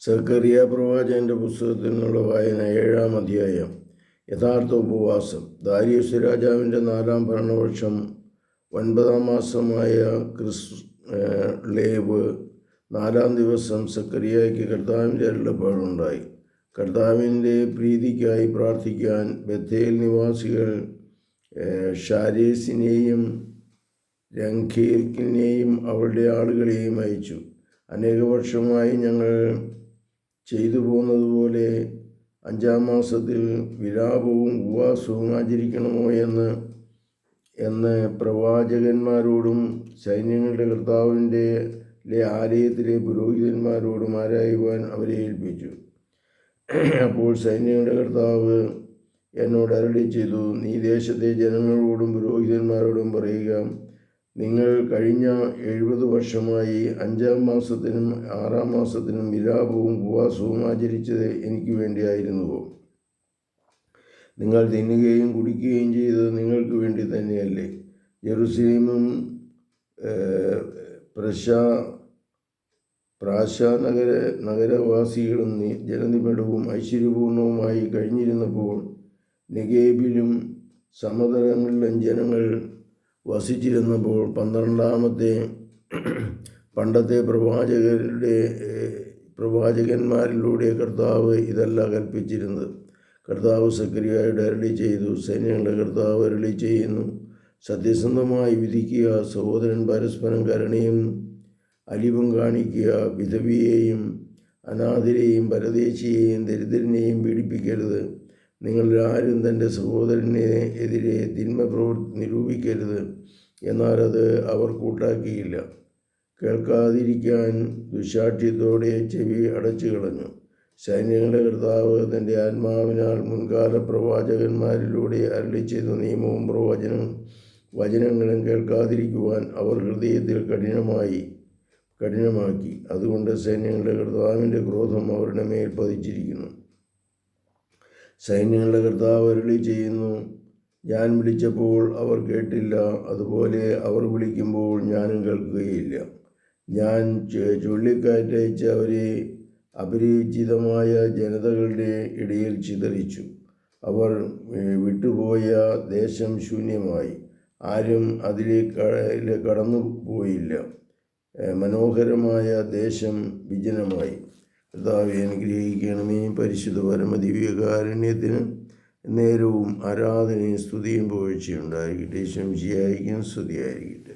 സക്കറിയ പ്രവാചകന്റെ പുസ്തകത്തിൽ നിന്നുള്ള വായന ഏഴാം അധ്യായം. യഥാർത്ഥ ഉപവാസം. ദാരിയസ് രാജാവിന്റെ നാലാം ഭരണവർഷം ഒൻപതാം മാസമായ ക്രിസ് ലേവ് നാലാം ദിവസം സക്കറിയയ്ക്ക് കർത്താവിന്റെ അരുളപ്പാടുണ്ടായി കർത്താവിന്റെ പ്രീതിക്കായി പ്രാർത്ഥിക്കാൻ ബത്തേൽ നിവാസികൾ ഷാരേസിനെയും രംഖീർക്കിനെയും അവളുടെ ആളുകളെയും അയച്ചു. അനേക വർഷമായി ഞങ്ങൾ ചെയ്തു പോന്നതുപോലെ അഞ്ചാം മാസത്തിൽ വിലാപവും ഉപവാസവും ആചരിക്കണമോ എന്ന് എന്ന് പ്രവാചകന്മാരോടും സൈന്യങ്ങളുടെ കർത്താവിന്റെ ആലയത്തിലെ പുരോഹിതന്മാരോടും ആരായുവാൻ അവരെ ഏൽപ്പിച്ചു. അപ്പോൾ സൈന്യങ്ങളുടെ കർത്താവ് എന്നോട് അരളി ചെയ്തു നീ ദേശത്തെ ജനങ്ങളോടും പുരോഹിതന്മാരോടും പറയുക നിങ്ങൾ കഴിഞ്ഞ എഴുപത് വർഷമായി അഞ്ചാം മാസത്തിനും ആറാം മാസത്തിനും വിലാപവും ഉപവാസവും ആചരിച്ചത് എനിക്ക് വേണ്ടിയായിരുന്നുവോ നിങ്ങൾ തിന്നുകയും കുടിക്കുകയും ചെയ്തത് നിങ്ങൾക്ക് വേണ്ടി തന്നെയല്ലേ? ജെറുസലേമും പ്രശാ പ്രാശാ നഗര നഗരവാസികളും ജനനിബിഡവും ഐശ്വര്യപൂർണവുമായി കഴിഞ്ഞിരുന്നപ്പോൾ നെഗേബിലും സമതലങ്ങളിലും ജനങ്ങൾ വസിച്ചിരുന്നപ്പോൾ പന്ത്രണ്ടാമത്തെ പണ്ടത്തെ പ്രവാചകരുടെ പ്രവാചകന്മാരിലൂടെ കർത്താവ് ഇതല്ല കൽപ്പിച്ചിരുന്നത്. കർത്താവ് സക്രിയായുടെ അരളി ചെയ്തു സൈന്യങ്ങളുടെ കർത്താവ് അരളി ചെയ്യുന്നു. സത്യസന്ധമായി വിധിക്കുക സഹോദരൻ പരസ്പരം കരുണയും അലിവും കാണിക്കുക വിധവിയെയും അനാഥരെയും പരദേശിയെയും ദരിദ്രനെയും പീഡിപ്പിക്കരുത്. നിങ്ങളിൽ തന്റെ സഹോദരനെ എതിരെ തിന്മ പ്രവൃത്തി നിരൂപിക്കരുത് എന്നാൽ അത് അവർ കൂട്ടാക്കിയില്ല. കേൾക്കാതിരിക്കാൻ ദുശാഠ്യത്തോടെ ചെവി അടച്ചു കളഞ്ഞു സൈന്യങ്ങളുടെ കർത്താവ് തന്റെ ആത്മാവിനാൽ മുൻകാല പ്രവാചകന്മാരിലൂടെ അരളി ചെയ്ത നിയമവും പ്രവചനം വചനങ്ങളും കേൾക്കാതിരിക്കുവാൻ അവർ ഹൃദയത്തിൽ കഠിനമായി കഠിനമാക്കി. അതുകൊണ്ട് സൈന്യങ്ങളുടെ കർത്താവിന്റെ ക്രോധം അവരുടെ മേൽ പതിച്ചിരിക്കുന്നു. സൈന്യങ്ങളുടെ കർത്താവ് അരുളി ചെയ്യുന്നു. ഞാൻ വിളിച്ചപ്പോൾ അവർ കേട്ടില്ല. അതുപോലെ അവർ വിളിക്കുമ്പോൾ ഞാനും കേൾക്കുകയില്ല. ഞാൻ ചുഴലിക്കാറ്റയച്ച് അവരെ അപരിചിതമായ ജനതകളുടെ ഇടയിൽ ചിതറിച്ചു. അവർ വിട്ടുപോയ ദേശം ശൂന്യമായി. ആരും അതിലേക്ക് കടന്നു പോയില്ല മനോഹരമായ ദേശം വിജനമായി. കർത്താവെ അനുഗ്രഹിക്കണമേ. പരിശുദ്ധ പരമദിവ്യകാരുണ്യത്തിന് നേരവും ആരാധനയും സ്തുതിയും പോഴ്ചയുണ്ടായിരിക്കട്ടെ ശംശിയായിരിക്കും സ്തുതിയായിരിക്കട്ടെ.